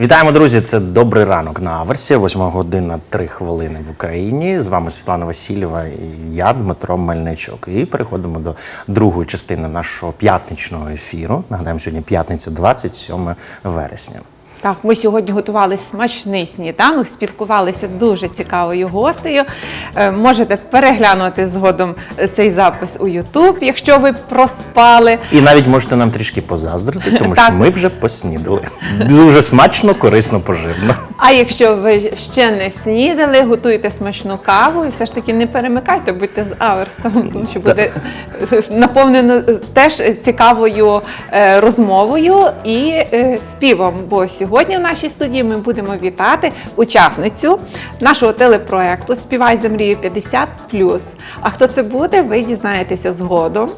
Вітаємо, друзі! Це добрий ранок на Аверсі, 8 година 3 хвилини в Україні. З вами Світлана Васильєва і я, Дмитро Мельничук. І переходимо до другої частини нашого п'ятничного ефіру. Нагадаємо, сьогодні п'ятниця, 27 вересня. Так, ми сьогодні готували смачний сніданок, спілкувалися дуже цікавою гостею. Е, Можете переглянути згодом е, цей запис у YouTube, якщо ви проспали. І навіть можете нам трішки позаздрити, тому що ми вже поснідали. Дуже смачно, корисно, поживно. А якщо ви ще не снідали, готуйте смачну каву і все ж таки не перемикайте, будьте з аверсом, тому що буде наповнено е, теж цікавою розмовою і співом. Бо сьогодні в нашій студії ми будемо вітати учасницю нашого телепроекту Співай за мрію 50+. А хто це буде, ви дізнаєтеся згодом.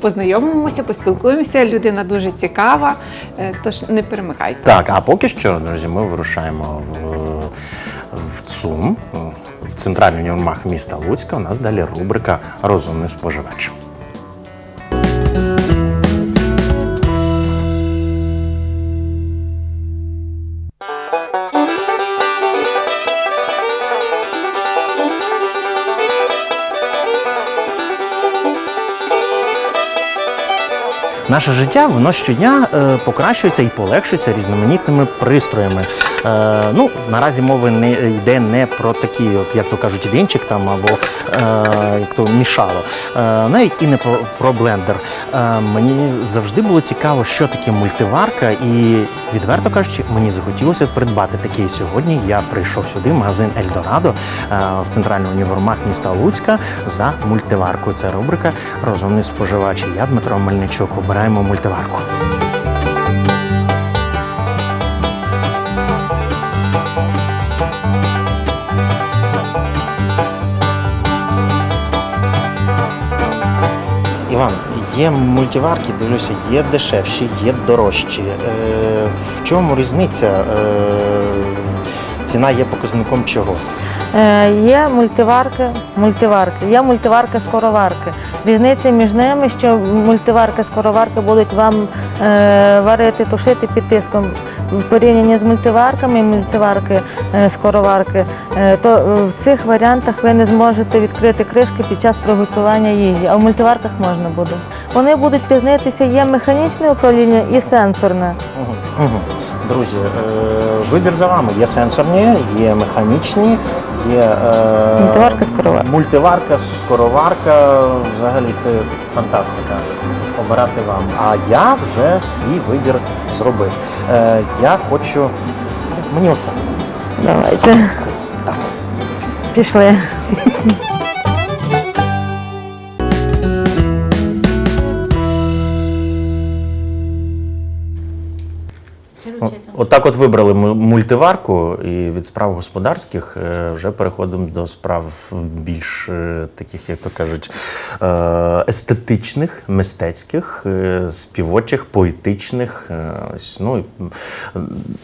Познайомимося, поспілкуємося. Людина дуже цікава, е, тож не перемикайте. Так, а поки що, друзі, ми вирушаємо в, в ЦУМ, в центральний універмаг міста Луцька. У нас далі рубрика Розумний споживач. Наше життя воно щодня е, покращується і полегшується різноманітними пристроями. Е, ну, наразі мови не йде не про такі, от, як то кажуть, вінчик там або е, як то мішало, е, навіть і не про, про блендер. Мені завжди було цікаво, що таке мультиварка, і відверто кажучи, мені захотілося придбати такий сьогодні. Я прийшов сюди, в магазин Ельдорадо в центральний універмаг міста Луцька за мультиварку. Це рубрика Розумний споживач. Я Дмитро Мельничук. Обираємо мультиварку. Іван, є мультиварки, дивлюся, є дешевші, є дорожчі. Е, в чому різниця? Е, ціна є показником чого? Е, Є мультиварки, мультиварки, є мультиварки скороварки. Різниця між ними, що мультиварки скороварки будуть вам е, варити, тушити під тиском. В порівнянні з мультиварками, мультиварки е, скороварки, е, то е, в цих варіантах ви не зможете відкрити кришки під час приготування їжі, а в мультиварках можна буде. Вони будуть різнитися, є механічне управління і сенсорне. Мгм, мгм. Друзі, е, вибір за вами. Є сенсорні, є механічні, є е, Мультиварка, скороварка. Мультиварка, скороварка. Взагалі це фантастика. Обирати вам. А я вже свій вибір зробив. Е, я хочу. Мені оце подобається. Давайте. Так. Пішли. Отак от вибрали ми мультиварку, і від справ господарських е, вже переходимо до справ більш е, таких, як то кажуть, е, естетичних, мистецьких, співочих, поетичних. Ось, ну,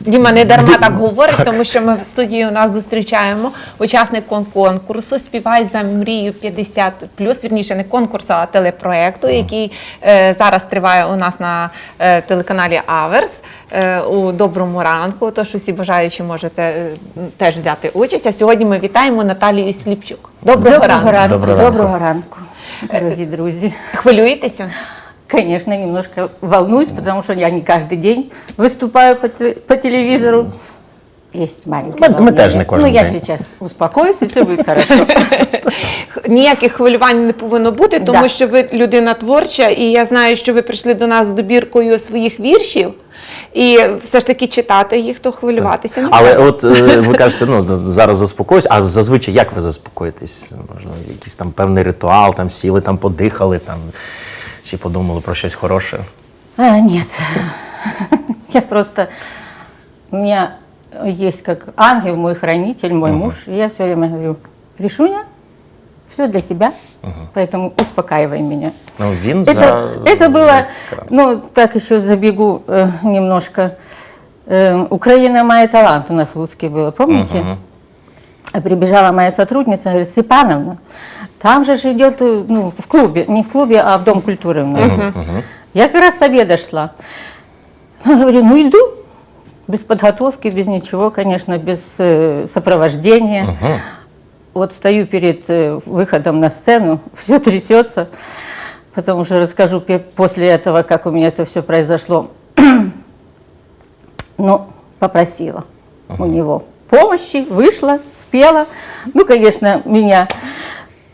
Діма не дарма так говорить, тому що ми в студії у нас зустрічаємо учасником конкурсу Співай за мрію 50 вірніше не конкурсу, а телепроекту, який е, зараз триває у нас на е, телеканалі Аверс. е, У доброму ранку, тож усі бажаючі можете е, теж взяти участь. А сьогодні ми вітаємо Наталію Сліпчук. Доброго, Доброго ранку. ранку. Доброго ранку. Доброго ранку, дорогие друзья. Хвилюєтеся? Конечно, немножко волнуюсь, потому что я не каждый день выступаю по, те- по телевизору. Есть маленькое Мы- мы волнение. тоже не каждый Ну, я день. сейчас успокоюсь, и все будет хорошо. Ніяких хвилювань не повинно бути, тому Да. що ви людина творча, і я знаю, що ви прийшли до нас з добіркою своїх віршів. І все ж таки читати їх, то хвилюватися не Але треба. от е, ви кажете, ну зараз заспокоюсь, а зазвичай як ви заспокоїтесь? Можливо, якийсь там певний ритуал, там сіли, там подихали, там всі подумали про щось хороше. А, нет, я просто... У меня есть как ангел, мой хранитель, мой муж. И я все время говорю, Ришуня, все для тебя, поэтому успокаивай меня. Ну, він Это, за это было, екран. ну, так еще забегу э, немножко. Э, Украина моя талант у нас в Луцке было, помните? А Прибежала моя сотрудница, говорит, Степановна, там же ж идет, э, ну, в клубе, не в клубе, а в Дом культуры. у нас». Я как раз с обеда шла. Ну, говорю, ну иду. без подготовки, без ничего, конечно, без э, сопровождения. Вот стою перед э, выходом на сцену, все трясется, потому что расскажу после этого, как у меня это все произошло. Ну, попросила у него помощи, вышла, спела. Ну, конечно, меня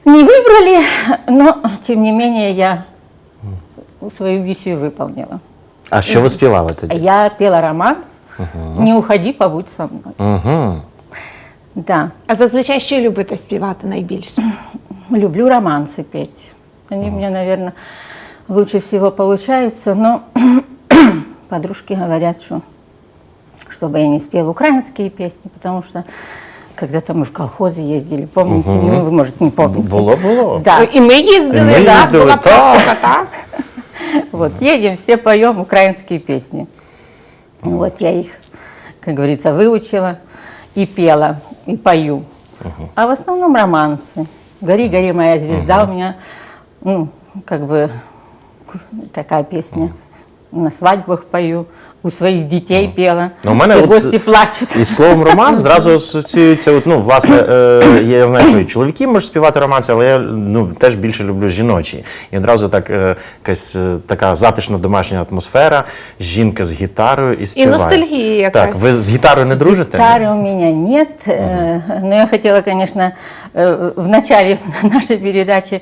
не выбрали, но, тем не менее, я свою миссию выполнила. А що ви співали тоді? Я пела романс «Не уходи, побудь со мной». Угу. Да, А зазвичай що любите співати найбільше? люблю романсы петь. Они у меня, наверное, лучше всего получаются, но подружки говорят, что чтобы я не спела украинские песни, потому что когда-то мы в колхозе ездили, помните? Ну, вы, может, не помните. Було, було. Да, І ми їздили, І ми у нас їздили, була так. практика, так? вот, едем, все поем украинские песни. Ну, Вот я их, как говорится, выучила и пела, И пою. А в основном романсы. «Гори, гори, моя звезда» у меня, ну, как бы, такая песня. На свадьбах пою, у своих детей пела. Ну, у мене Все от, гости плачут. Із словом роман зразу асоціюється, от, ну, власне, е, я знаю, що і чоловіки можуть співати романси, але я ну, теж більше люблю жіночі. І одразу так, е, якась е, така затишна домашня атмосфера, жінка з гітарою і співає. ностальгія якась. Так, ви з гітарою не дружите? Гитары у меня нет, э, но я хотела, конечно, э, в начале нашей передачи э,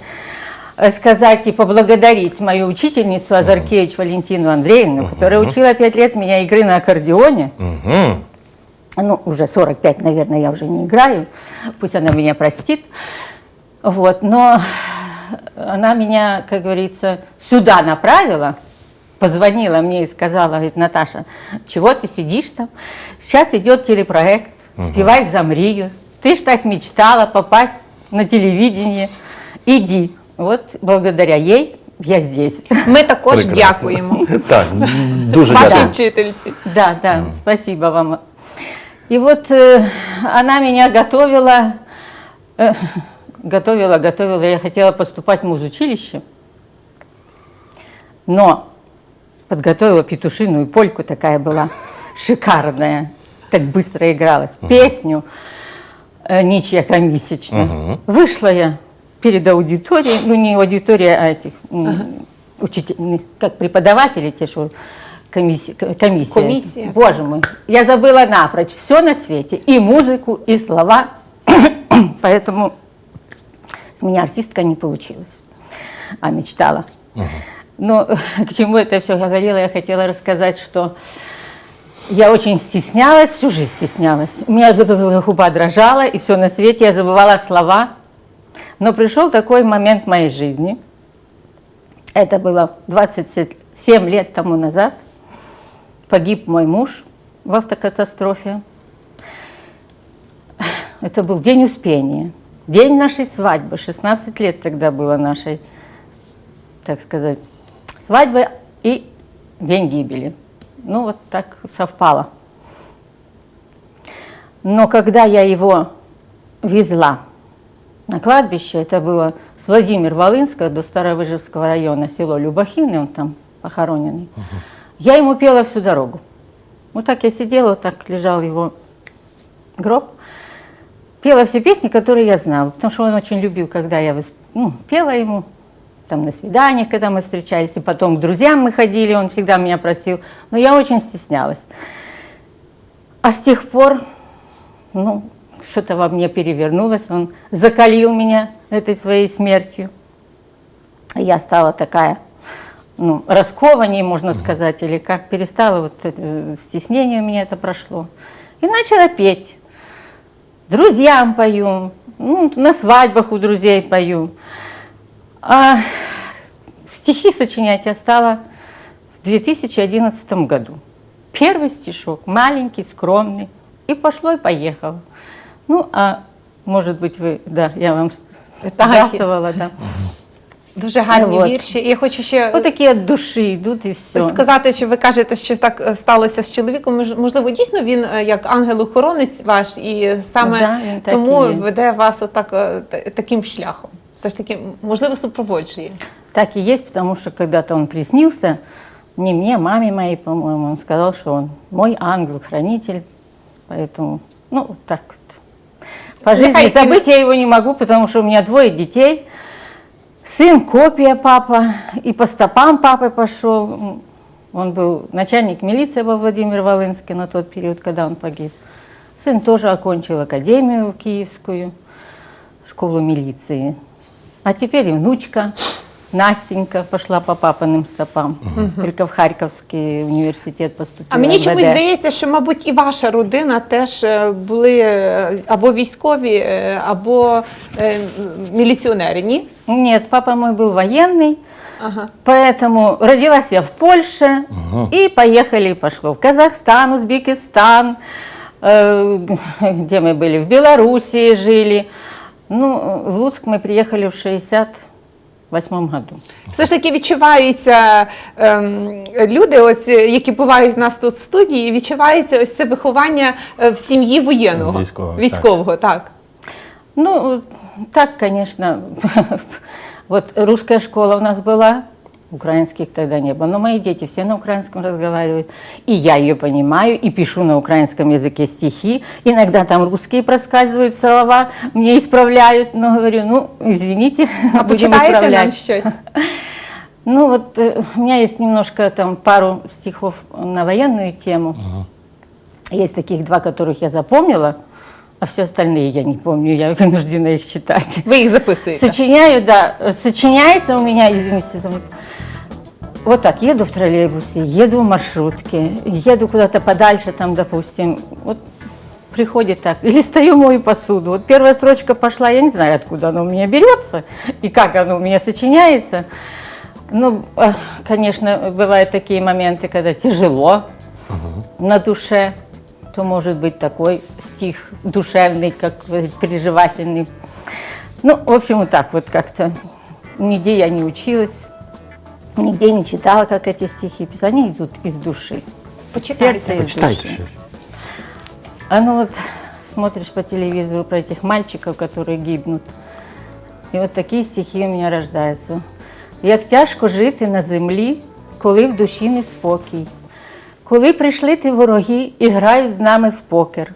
Сказать и поблагодарить мою учительницу Азаркевич Валентину Андреевну, которая учила пять лет меня игры на аккордеоне. Угу. Ну, уже 45, наверное, я уже не играю, пусть она меня простит. Вот, но она меня, как говорится, сюда направила, позвонила мне и сказала, говорит, Наташа, чего ты сидишь там? Сейчас идет телепроект «Спевай за Мрию». Ты ж так мечтала попасть на телевидение. Иди. Вот благодаря ей я здесь. Ми також Прекрасно. дякуємо Так, дуже вашій дякую. вчительці. Да, да, спасибо вам. И вот э, она меня готовила, э, готовила, готовила. Я хотела поступать в музучилище, но подготовила петушиную польку, такая была шикарная, так быстро игралась, песню э, «Ничья комиссичная». Вышла я перед аудиторией, ну не аудитория, а этих м, учителей, как преподаватели, те, что комиссия. комиссия. Комиссия. Боже мой, я забыла напрочь все на свете, и музыку, и слова, поэтому с меня артистка не получилась, а мечтала. Но к чему это все говорила, я хотела рассказать, что я очень стеснялась, всю жизнь стеснялась. У меня губа дрожала, и все на свете, я забывала слова. Но пришел такой момент в моей жизни. Это было 27 лет тому назад. Погиб мой муж в автокатастрофе. Это был день Успения. День нашей свадьбы. 16 лет тогда было нашей, так сказать, свадьбы и день гибели. Ну, вот так совпало. Но когда я его везла на кладбище, это было с Владимир Волынска до Старовыжевского района, село Любахины, он там похороненный, я ему пела всю дорогу. Вот так я сидела, вот так лежал его гроб, пела все песни, которые я знала, потому что он очень любил, когда я ну, пела ему, там на свиданиях, когда мы встречались, и потом к друзьям мы ходили, он всегда меня просил, но я очень стеснялась. А с тех пор, ну, что-то во мне перевернулось, он закалил меня этой своей смертью. Я стала такая, ну, раскованнее, можно сказать, или как, перестала, вот это, э, стеснение у меня это прошло. И начала петь. Друзьям пою, ну, на свадьбах у друзей пою. А стихи сочинять я стала в 2011 году. Первый стишок, маленький, скромный, и пошло и поехало. Ну, а может быть, вы, да, я вам сбрасывала, да. Дуже гарні Вот. вірші. І я хочу ще Вот такие от души идут и все. сказати, що ви кажете, що так е, сталося з чоловіком. Мож- Можливо, дійсно він е, як ангел-охоронець ваш, і саме Да, він так тому і є. веде вас отак е, та- таким шляхом. Все ж таки, можливо, супроводжує. Так и есть, потому что когда-то он приснился Не мне, маме моей, по-моему. Он сказал, что он мой ангел-хранитель. Поэтому, ну, вот так вот. По жизни забыть я его не могу, потому что у меня двое детей. Сын копия папа, и по стопам папы пошел. Он был начальник милиции во Владимир Волынске на тот период, когда он погиб. Сын тоже окончил академию киевскую, школу милиции. А теперь и внучка Настенька пошла по папиным стопам. Только в Харьковский университет поступила. А мені в чомусь ВД. здається, що, мабуть, і ваша родина теж е, були е, або військові, е, або е, міліціонери, ні? Нет, папа мой был военный, Ага. поэтому родилась я в Польше, и поехали, и пошло в Казахстан, Узбекистан, э, где мы были, в Белоруссии жили. Ну, в Луцк мы приехали в 68 году. Все ж таки відчуваються ем, люди, ось, е, які бувають в нас тут в студії, відчувається ось це виховання е, в сім'ї воєнного. Військового, так. Ну, так. так, конечно. Вот русская школа у нас была, украинских тогда не было. Но мои дети все на украинском разговаривают. И я ее понимаю, и пишу на украинском языке стихи. Иногда там русские проскальзывают слова, мне исправляют. Но говорю, ну, извините, А будем почитаєте нам исправлять. щось? Ну вот э, у меня есть немножко там пару стихов на военную тему. Есть таких два, которых я запомнила, а все остальные я не помню, я вынуждена их читать. Ви їх записуєте? Сочиняю, да. Сочиняется у меня, извините за мной. вот так, еду в троллейбусе, еду в маршрутке, еду куда-то подальше, там, допустим, вот приходит так, или стою мою посуду. Вот первая строчка пошла, я не знаю, откуда она у меня берется и как она у меня сочиняется. Ну, э, конечно, бывают такие моменты, когда тяжело на душе, то может быть такой стих душевный, как переживательный. Ну, в общем, вот так вот как-то. Нигде я не училась, нигде не читала, как эти стихи писать. Они идут из души. Почитайте. Сердце из Почитайте души. щось. А ну вот смотришь по телевизору про этих мальчиков, которые гибнут. І от такі стихи у мене рождаються. Як тяжко жити на землі, коли в душі неспокій, коли прийшли ті вороги і грають з нами в покер.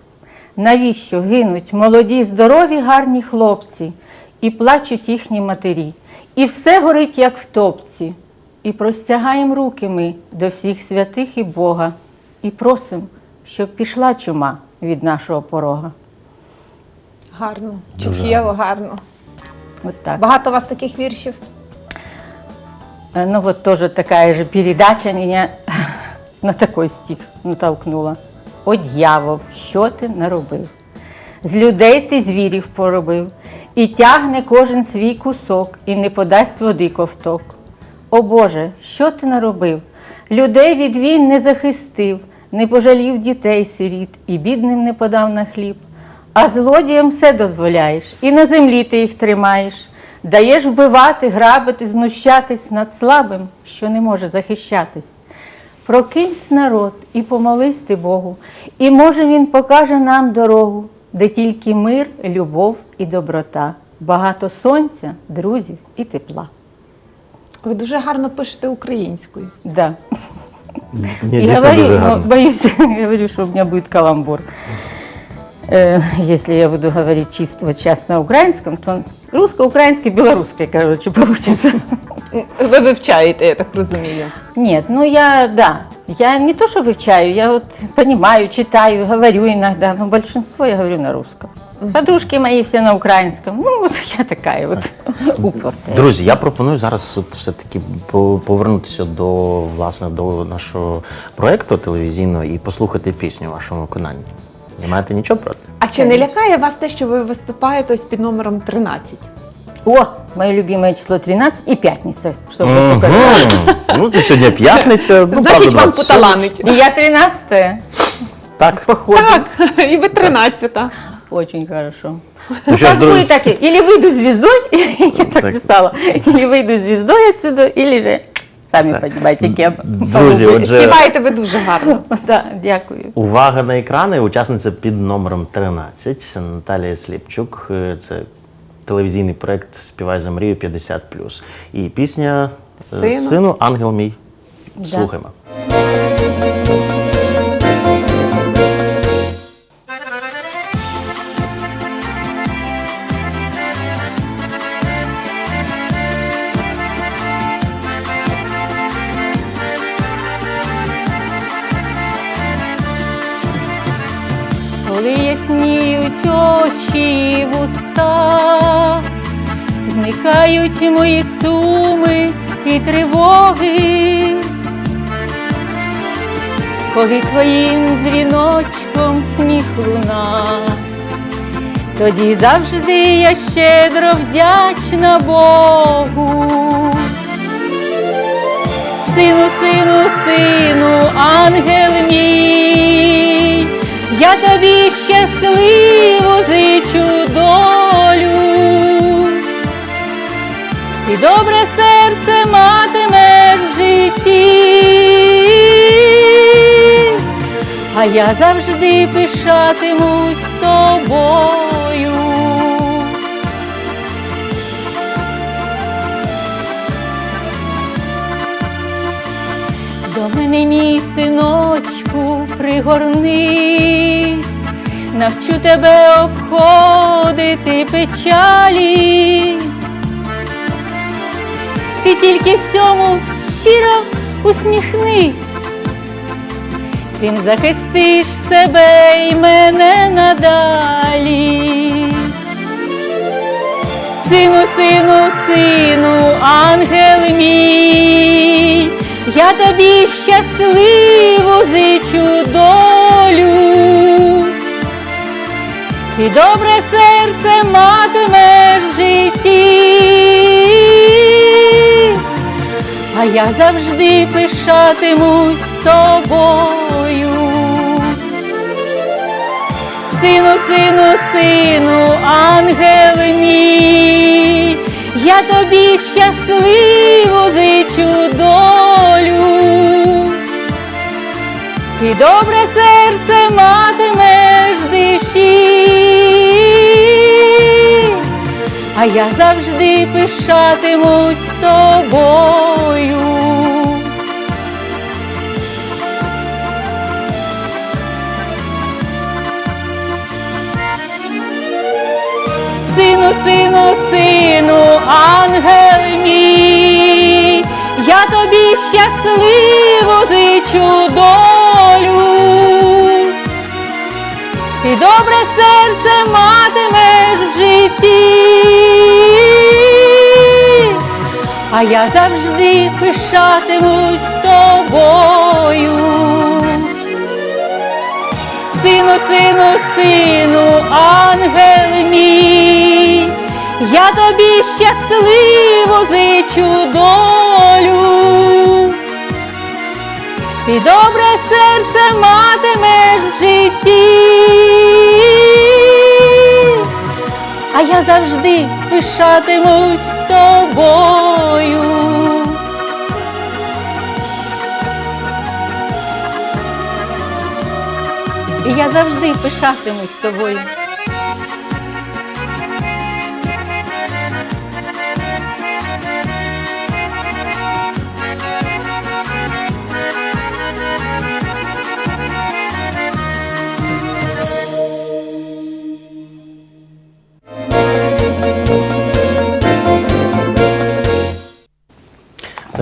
Навіщо гинуть молоді, здорові, гарні хлопці, і плачуть їхні матері, і все горить, як в топці, і простягаємо руки ми до всіх святих і Бога, і просимо, щоб пішла чума від нашого порога. Гарно, чуттєво, гарно. От так. Багато у вас таких віршів? Э, Ну вот тоже такая же передача меня на такой стих натолкнула. О дьявол, що ти наробив? З людей ти звірів поробив, і тягне кожен свій кусок, і не подасть води ковток. О Боже, що ти наробив? Людей від війн не захистив, не пожалів дітей сиріт, і бідним не подав на хліб. А злодіям все дозволяєш, і на землі ти їх тримаєш. Даєш вбивати, грабити, знущатись над слабим, що не може захищатись. Прокинься народ і помолись ти Богу, і може Він покаже нам дорогу, де тільки мир, любов і доброта, багато сонця, друзів і тепла. Ви дуже гарно пишете українською. Да. Ні, дійсно говорю, дуже ну, гарно. боюсь, говорю, что у меня будет каламбур. Э, Если я буду говорить чисто вот сейчас на украинском, то русско-украинский, белорусский, короче, получится. Ви вивчаєте, я так розумію. Нет, ну я, да, я не то, что вывчаю, я вот понимаю, читаю, говорю иногда, но большинство я говорю на русском. Подружки мои все на украинском. Ну, вот я такая вот упертая. Друзі, я пропоную зараз от все-таки по- повернутися до власне до нашого проекту телевізійного і послухати пісню в вашому виконанні. Не маєте нічого проти? А чи не лякає вас те, що ви виступаєте ось під номером 13? О, мое любимое число 13 и пятница, чтобы вы только Мгм. Ну, то сьогодні п'ятниця, ну, Значить, правда, вам 27. поталанить. И я 13 Так. походу. Так, і ви 13-та. Очень хорошо. Ну, Ну, что ж, как друзья- будет так, или выйду звездой, я так Так. писала, или выйду звездой отсюда, или же, сами понимаете, кем. Друзі, отже, Співаєте ви дуже гарно. Да, дякую. увага на екрани. Учасниця під номером 13 Наталія Сліпчук. Е, Це телевізійний проект Співай за мрію 50 І пісня е, Сину. Сину Ангел мій. Да. Слухаємо. Очі і вуста, зникають мої суми і тривоги, коли твоїм дзвіночком сміх луна, тоді завжди я щедро вдячна Богу. Сину, сину, сину, ангел мій, я тобі щасливу зичу долю. І добре серце матимеш в житті, а я завжди пишатимусь тобою. До мене, мій синочку, пригорнись, навчу тебе обходити печалі. Ти тільки всьому щиро усміхнись, тим захистиш себе і мене надалі. Сину, сину, сину, ангел мій, я тобі щасливу зичу долю. І добре серце матимеш в житті, а я завжди пишатимусь тобою. Сину, сину, сину, ангел мій, я тобі щасливу зичу долю. І добре серце матимеш душі, а я завжди пишатимусь тобою. Сину, сину, сину, ангел мій, я тобі щасливу зичу долю. Ти добре серце матимеш в житті, а я завжди пишатимусь тобою. Сину, сину, сину, ангел мій, я тобі щасливу зичу долю. Ти добре серце матимеш в житті, а я завжди пишатимусь тобою. І я завжди пишатимусь тобою.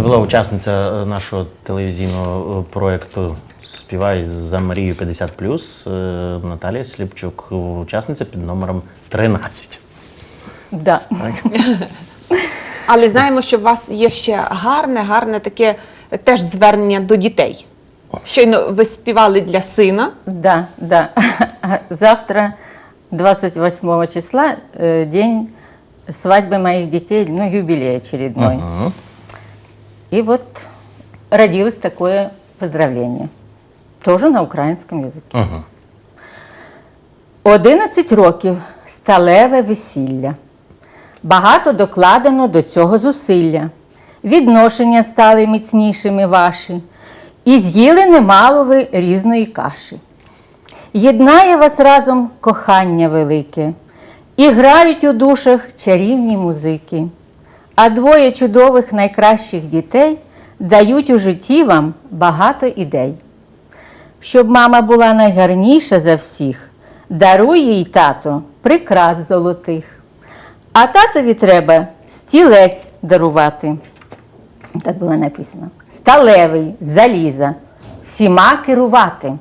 Була учасниця е, нашого телевізійного е, проєкту Співай за Марію 50 е, Наталія Сліпчук, учасниця під номером 13. Да. Але знаємо, що у вас є ще гарне, гарне таке теж звернення до дітей. Щойно ви співали для сина. Да, да. Завтра, 28 числа, день свадьбы моих детей, ну, юбилей очередной. И вот родилось такое поздравление. Тоже на українському язикі. 11 років сталеве весілля. Багато докладено до цього зусилля. Відношення стали міцнішими ваші, і з'їли немало ви різної каші. Єднає вас разом кохання велике, і грають у душах чарівні музики. А двоє чудових найкращих дітей дають у житті вам багато ідей. Щоб мама була найгарніша за всіх, даруй їй тато прикрас золотих. А татові треба стілець дарувати. Так було написано. Сталевий, заліза, всіма керувати.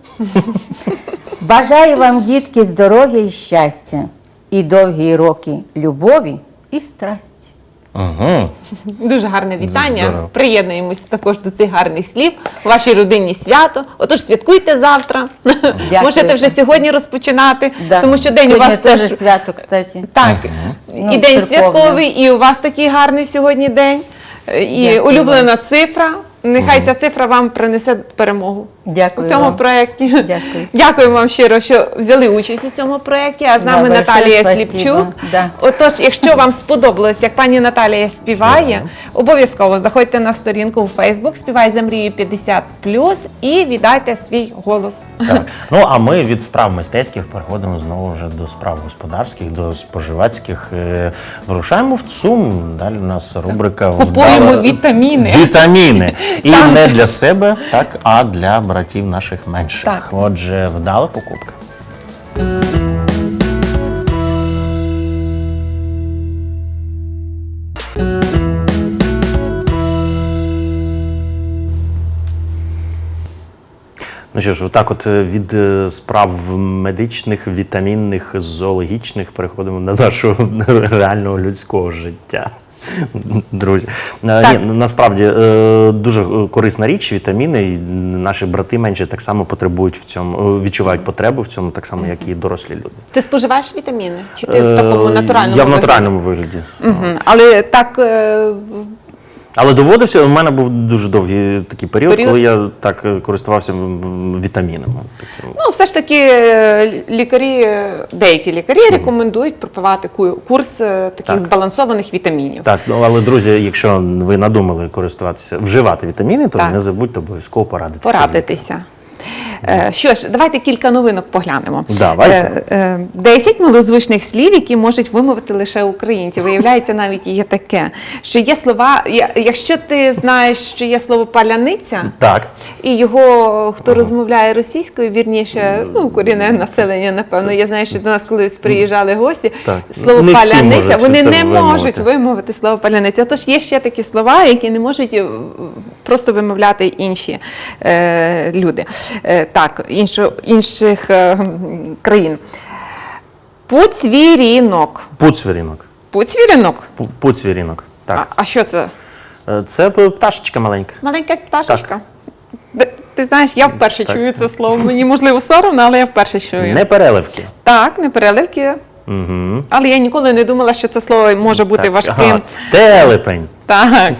Бажаю вам, дітки, здоров'я і щастя, і довгі роки любові і страсті. Угу. Дуже гарне вітання. Здорово. Приєднуємося також до цих гарних слів. У вашій родині свято. Отож, святкуйте завтра. Можете вже сьогодні розпочинати, Да. тому що день у Сьогодні вас теж теж свято, кстати. так. Ну, І день церковне. святковий, і у вас такий гарний сьогодні день. І Дякую улюблена цифра. Нехай ця цифра вам принесе перемогу Дякую у цьому вам. проєкті. Дякую. Дякую вам щиро, що взяли участь у цьому проєкті. А з нами большое Наталія спасибо. Сліпчук. Да. Отож, якщо вам сподобалось, як пані Наталія співає, обов'язково заходьте на сторінку у Facebook Співай за мрію 50 і віддайте свій голос. Так. Ну а ми від справ мистецьких переходимо знову вже до справ господарських, до споживацьких. Е, Вирушаємо в ЦУМ. Далі у нас рубрика Купуємо «Вдала- вітаміни». Вітаміни. І Так. не для себе, так, а для братів наших менших. Так. Отже, вдала покупка. Ну що ж, отак, от е, від е, справ медичних, вітамінних, зоологічних переходимо до нашого реального людського життя. Друзі, Е, Так. ні, насправді е, дуже е, корисна річ, вітаміни. І наші брати менше так само потребують в цьому, відчувають потребу в цьому, так само, як і дорослі люди. Ти споживаєш вітаміни? Чи ти в такому натуральному Я в натуральному вигляді. Мгм. Але так Але доводився, у мене був дуже довгий такий період, Період? коли я так е, користувався вітамінами. Ну, все ж таки, е, лікарі, е, деякі лікарі рекомендують пропивати ку- курс таких Так. збалансованих вітамінів. Так, ну але друзі, якщо ви надумали користуватися, вживати вітаміни, то Так. не забудьте обов'язково порадитися. Порадитися. Е, Що ж, давайте кілька новинок поглянемо. Давайте. Е, е, Десять малозвучних слів, які можуть вимовити лише українці. Виявляється, навіть є таке, що є слова. Якщо ти знаєш, що є слово паляниця, Так. і його хто розмовляє російською, вірніше, ну корінне населення, напевно. Я знаю, що до нас колись приїжджали гості. Так. Слово Не паляниця, вони не вимовити. можуть вимовити слово паляниця. Тож є ще такі слова, які не можуть просто вимовляти інші е, люди. Е, так, іншо, інших е, країн. Пуцвірінок. Пуцвірінок. Пуцвірінок? Пу- Пуцвірінок. А, Так. а що це? Е, Це пташечка маленька. Маленька пташечка. Ти, ти знаєш, я вперше Так. чую це слово. Мені можливо соромно, але я вперше чую. Не переливки. Так, не переливки. Угу. Але я ніколи не думала, що це слово може бути так. важким. Ага. Телепень. Так.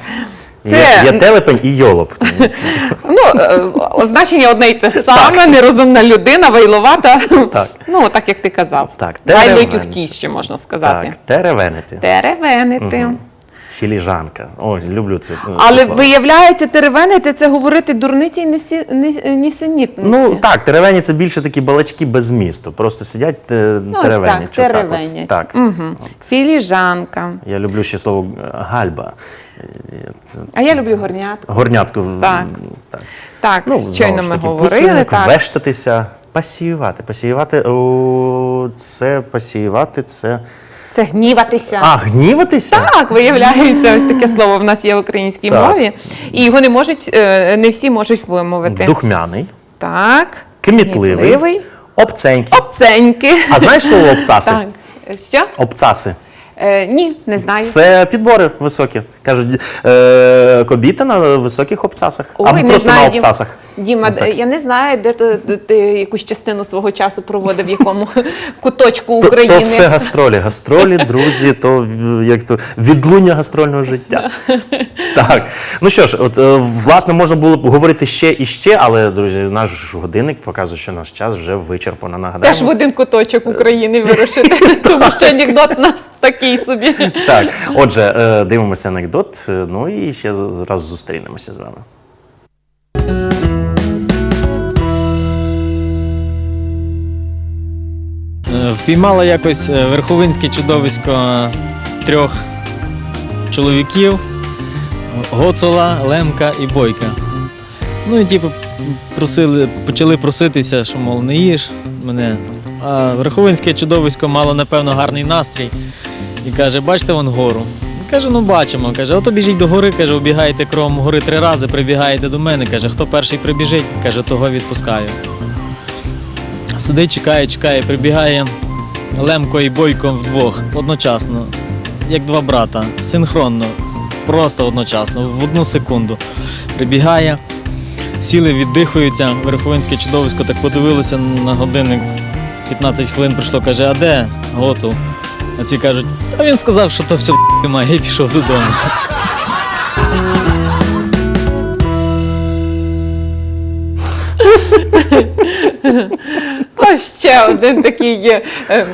Це Є, є телепень і йолоп. ну, е, означення одне й те саме, нерозумна людина, вайловата. Так. Ну, так як ти казав. Так, Вайло ще можна сказати. так, теревенити. Теревенити. Філіжанка. Ой, люблю це. е, Але слово. виявляється, теревенити це говорити дурниці і несі- нісенітниці. Ну так, теревені це більше такі балачки без змісту. Просто сидять е, Ну, теревені. так, Чи отак от. Так. Угу. Філіжанка. Я люблю ще слово гальба. Це А я люблю горнятку. горнятку. Так. так. Так, Ну, щойно ми таки, говорили. Так. Вештатися, пасіювати. Пасіювати, о, це пасіювати, це. Це гніватися. А, гніватися? Так, виявляється, ось таке слово в нас є в українській Так. мові, і його не можуть, е, не всі можуть вимовити. Духмяний, Так. кмітливий, Кмітливий. обценький. Обценьки. А знаєш слово обцаси? Так. Що? Обцаси. Е, ні, не знаю. Це підбори високі. Кажуть, е, кобіти на високих обцасах. Ой, Або не просто знаю, на Дім- обцасах. Діма, Ну, я не знаю, де ти, де ти якусь частину свого часу проводив, в якому куточку України. то все гастролі. Гастролі, друзі, то як то відлуння гастрольного життя. Так. Ну що ж, от е, власне можна було б говорити ще і ще, але друзі, наш годинник показує, що наш час вже вичерпано. Нагадаємо. Теж в один куточок України вирушити, тому що анекдот у нас такий собі. Так, отже, е, дивимося анекдот. е, Ну і ще зараз зустрінемося з вами. Впіймала якось е, верховинське чудовисько трьох чоловіків. Гоцола, Лемка і Бойка. Ну і типу просили, почали проситися, що мов не їж мене. А Верховинське чудовисько мало, напевно, гарний настрій. І каже, бачите вон гору. Каже, ну бачимо. Каже, ото біжіть до гори, каже, обігаєте кром гори три рази, прибігаєте до мене. Каже, хто перший прибіжить, каже, того відпускаю. Сидить, чекає, чекає, прибігає Лемко і Бойко вдвох одночасно, як два брата, синхронно, просто одночасно, в одну секунду. Прибігає, сіли, віддихуються. Верховинське чудовисько так подивилося на годинник. 15 хвилин пройшло, каже, а де Гоцул? А ці кажуть, а він сказав, що то все має і пішов додому. Ще один такий є. е,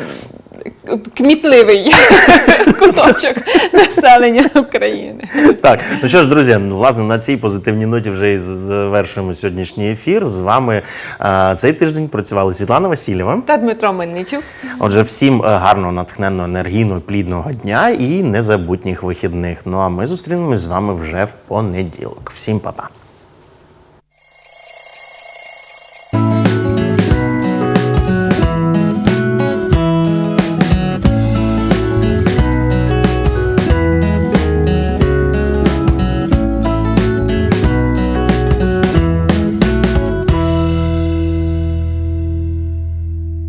Кмітливий куточок населення України. Так, ну що ж, друзі, ну, власне, на цій позитивній ноті вже і завершуємо сьогоднішній ефір. З вами е, цей тиждень працювали Світлана Васильєва. Та Дмитро Мельничук. Отже, всім е, гарного, натхненного, енергійного, плідного дня і незабутніх вихідних. Ну а ми зустрінемось з вами вже в понеділок. Всім па-па.